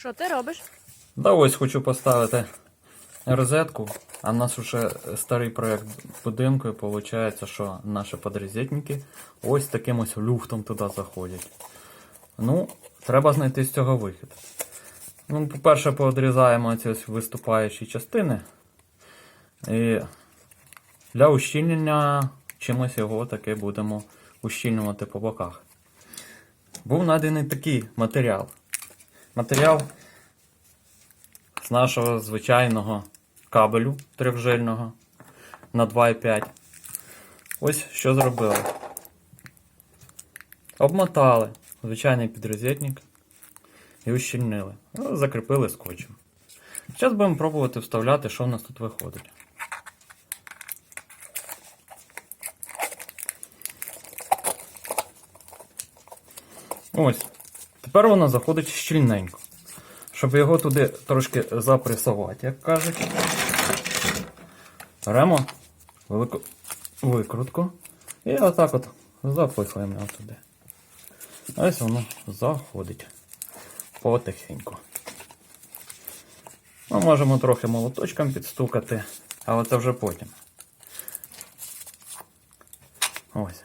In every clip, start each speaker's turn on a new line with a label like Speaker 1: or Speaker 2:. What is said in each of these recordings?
Speaker 1: Що ти робиш?
Speaker 2: Да ось хочу поставити розетку, а в нас вже старий проєкт будинку, і виходить, що наші подрозетники ось таким ось люфтом туди заходять. Ну, треба знайти з цього вихід. Ну, по-перше, поодрізаємо ці ось виступаючі частини. І для ущільнення чимось його таки будемо ущільнювати по боках. Був наданий такий матеріал. Матеріал нашого звичайного кабелю трьохжильного на 2,5. Ось що зробили. Обмотали звичайний підрозетник і ущільнили. Ну, Закріпили скотчем. Зараз будемо пробувати вставляти, що в нас тут виходить. Ось. Тепер воно заходить щільненько. Щоб його туди трошки запресувати, як кажуть. Беремо велику викрутку і отак от запихуємо його туди. Ось воно заходить потихеньку. Ми можемо трохи молоточком підстукати, але це вже потім. Ось.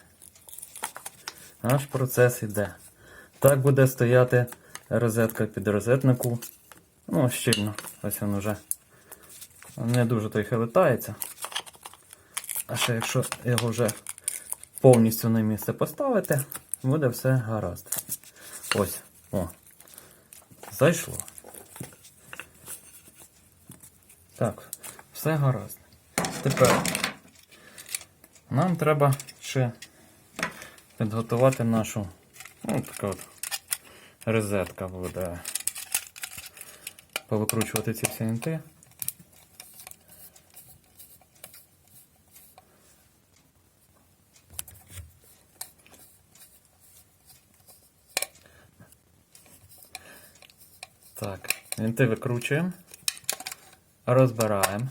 Speaker 2: Наш процес іде. Так буде стояти розетка під розетнику. Ну, щільно. Ось він вже не дуже то й хилитається. А ще якщо його вже повністю на місце поставити, буде все гаразд. Ось. О. Зайшло. Так, все гаразд. Тепер нам треба ще підготувати нашу. Ну, така от розетка буде. Повикручувати ці всі інти. Так, інти викручуємо, розбираємо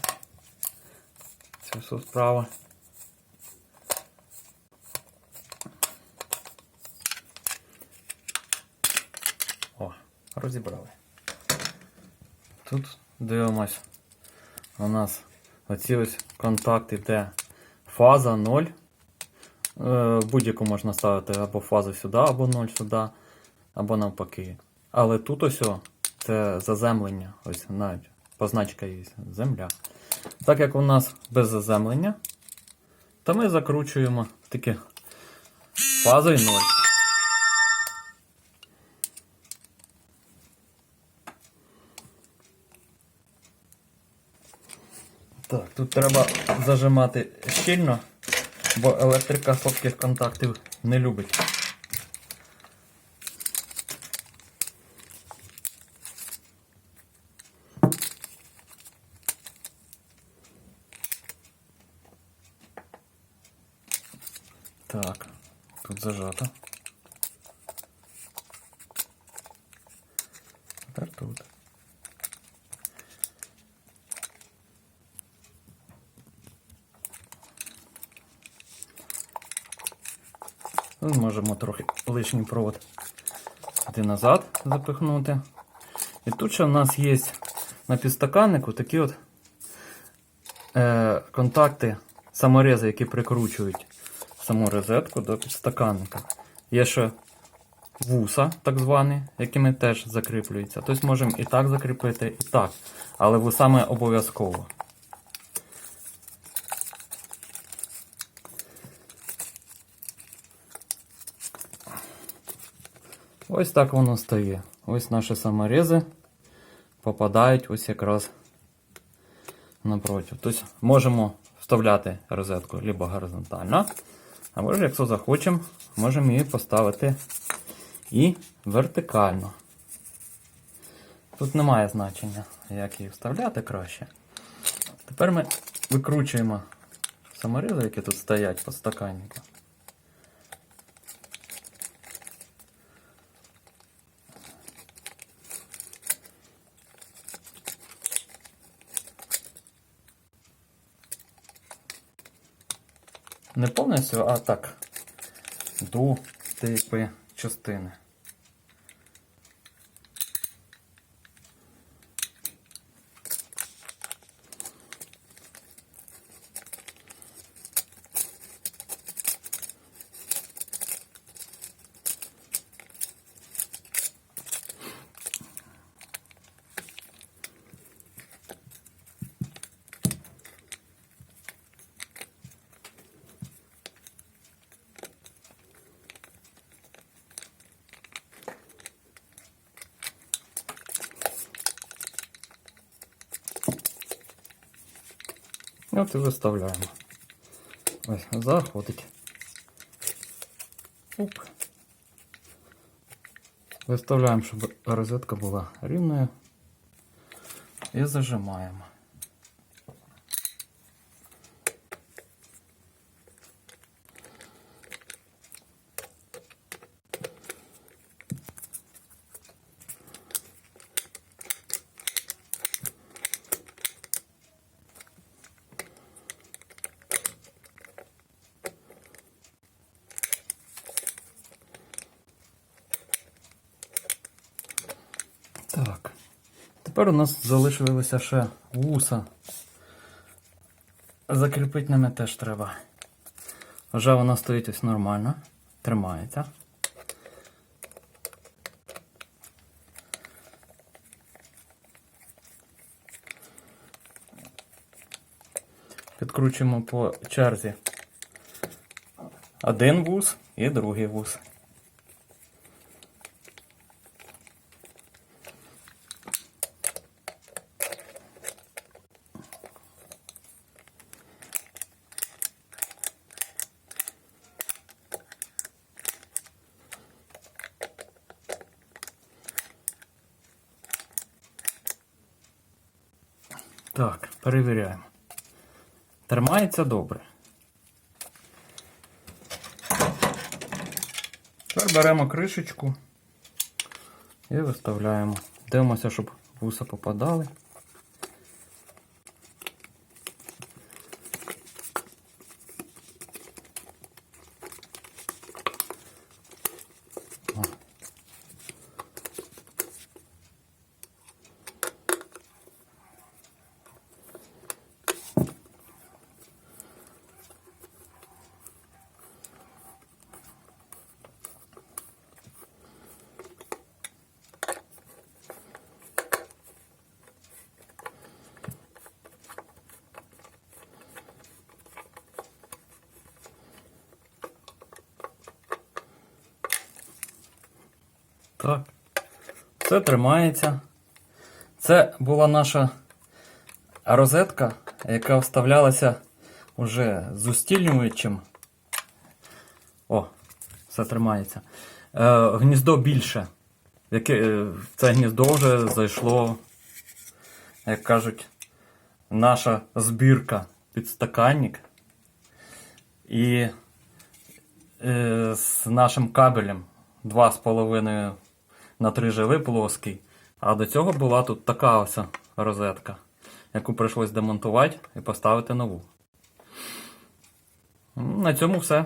Speaker 2: цю всю справу. О, розібрали. Тут дивимось. У нас оці ось контакти, де фаза 0. Е, Будь-яку можна ставити або фазу сюди, або 0 сюди, або навпаки. Але тут ось це заземлення. Ось навіть позначка є земля. Так як у нас без заземлення, то ми закручуємо таки фазою 0. Так, тут треба зажимати щільно, бо електрика слабких контактів не любить. Так, тут зажато. Тепер тут. Ну, Можемо трохи лишній провод сюди назад запихнути. І тут ще в нас є на підстаканнику такі от е, контакти саморези, які прикручують саму розетку до підстаканника. Є ще вуса, так звані, якими теж закріплюються. Тобто можемо і так закріпити, і так. Але вусами обов'язково. Ось так воно стає. Ось наші саморези попадають ось якраз напроти. Тобто можемо вставляти розетку либо горизонтально, або ж, якщо захочемо, можемо її поставити і вертикально. Тут немає значення, як її вставляти краще. Тепер ми викручуємо саморези, які тут стоять по стаканнику. Не повністю, а так. До типи частини. От і виставляємо. Ось, заходить. Оп. Виставляємо, щоб розетка була рівною. І зажимаємо. Так. Тепер у нас залишилося ще вуса. Закріпити ними теж треба. Вже вона стоїть ось нормально, тримається. Підкручуємо по черзі один вус і другий вус. Так, перевіряємо. Тримається добре. Тепер беремо кришечку і виставляємо. Дивимося, щоб вуса попадали. Так. Це тримається. Це була наша розетка, яка вставлялася вже з устільнювачем. О, все тримається. Е, гніздо більше. Яке, е, це гніздо вже зайшло, як кажуть, наша збірка підстаканник. І е, з нашим кабелем 2,5 на три жили плоский. А до цього була тут така ось розетка, яку прийшлось демонтувати і поставити нову. На цьому все.